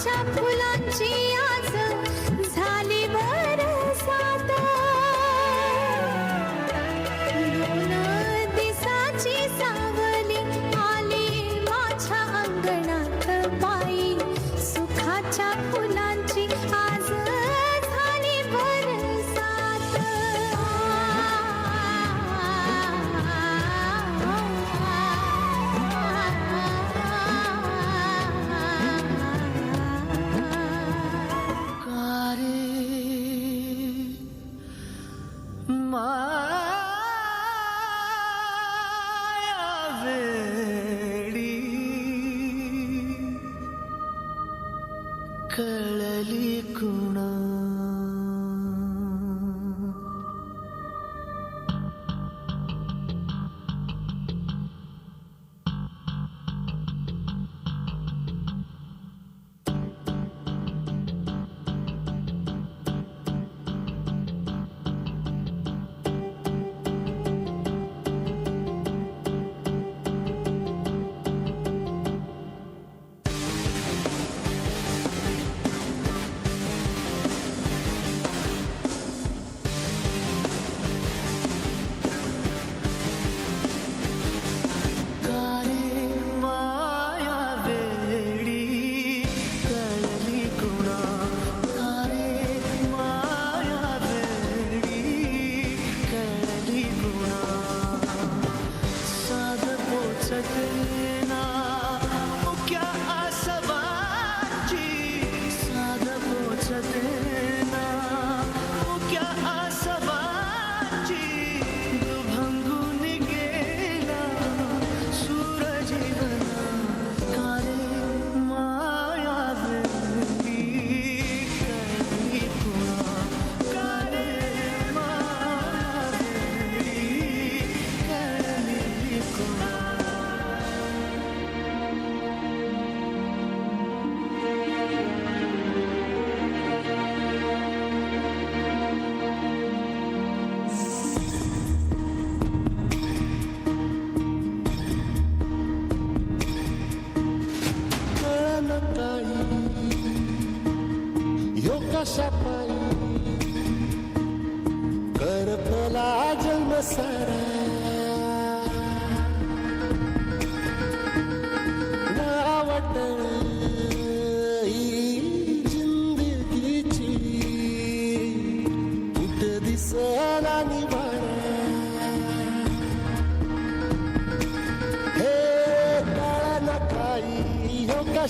下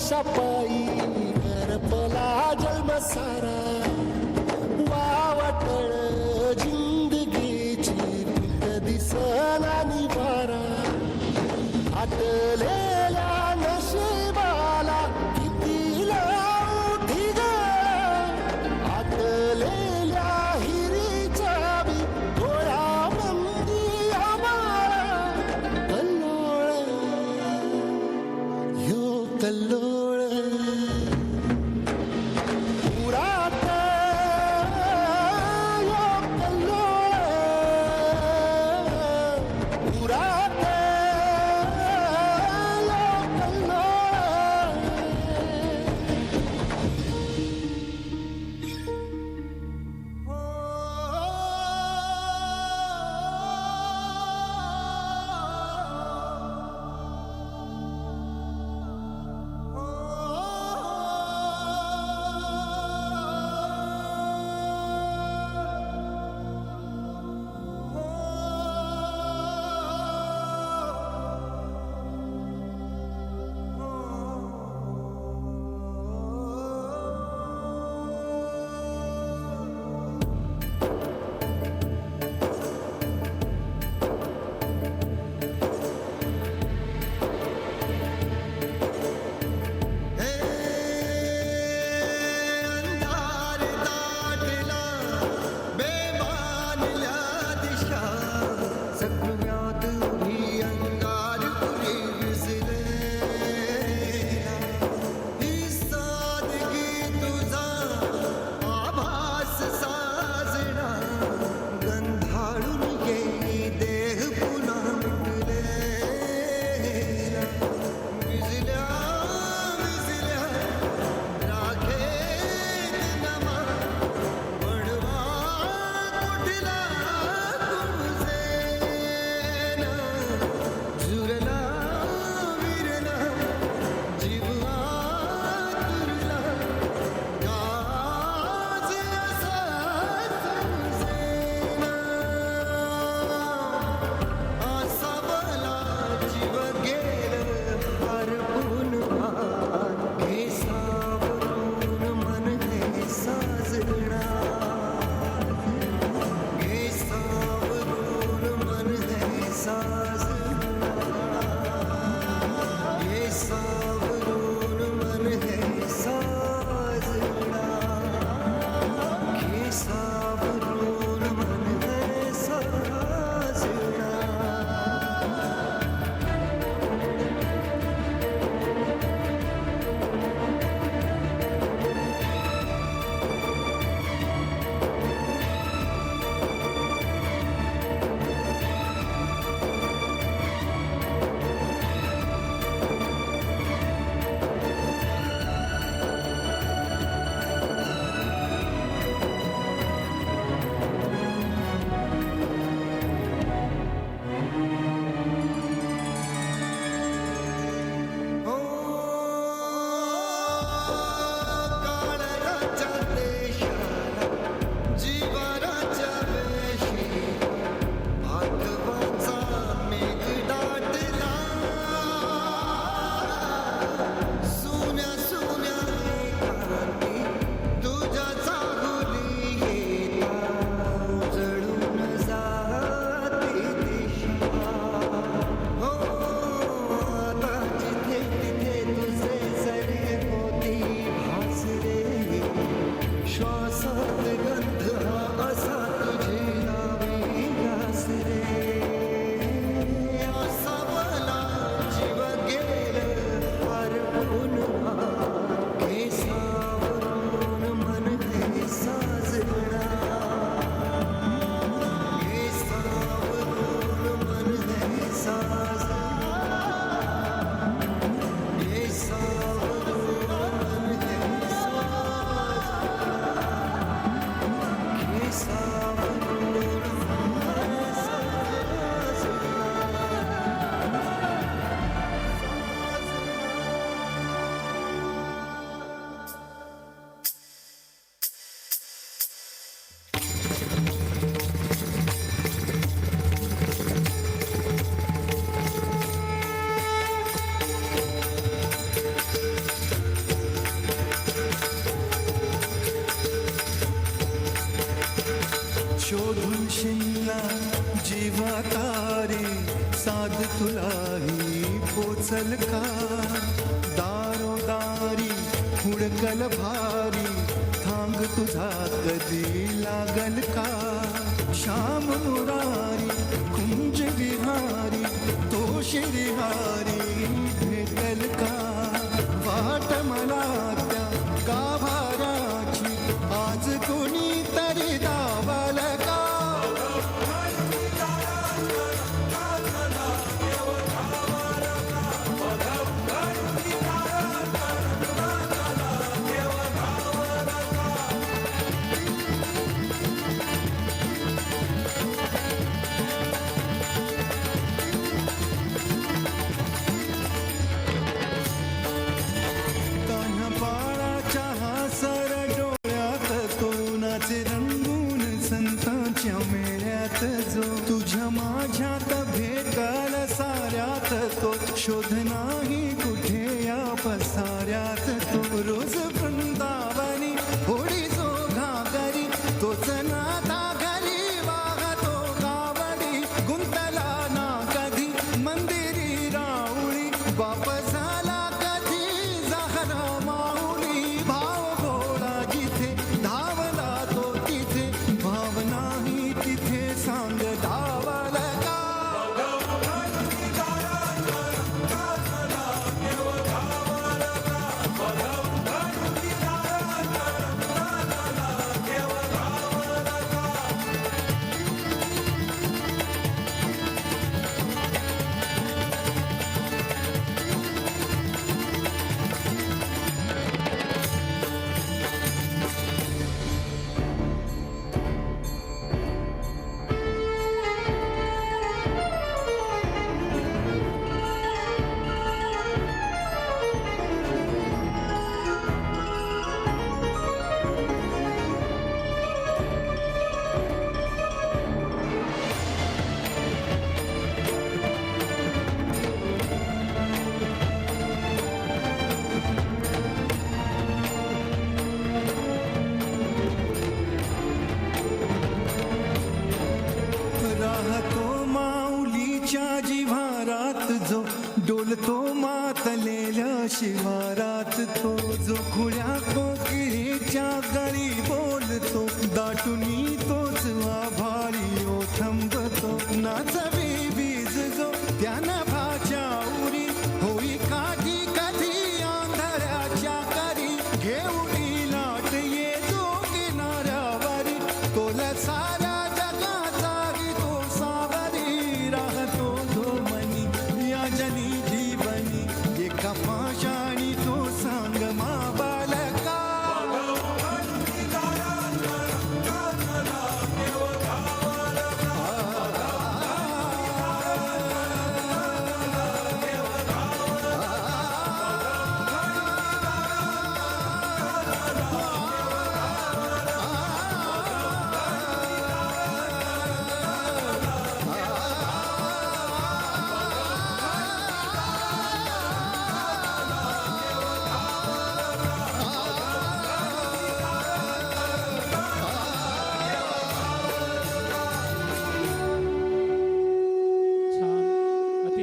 शपाई हो करपला जन्म सारा वावटळ जिंदगीची दिसला निवारा. आटले निराकारी साध तुलाही पोचल का? दारो दारी हुडकल भारी थांग तुझा कधी लागल का? श्याम मुरारी कुंज विहारी तो शिरिहारी प्यास तुम रोज Shiva.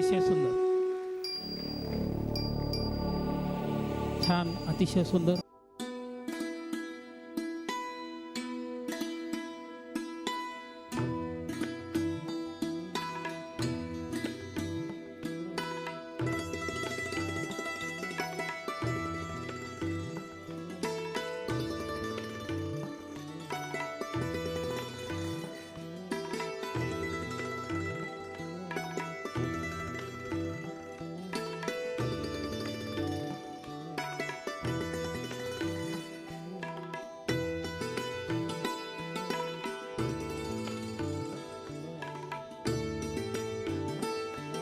अतिशय सुंदर. छान अतिशय सुंदर.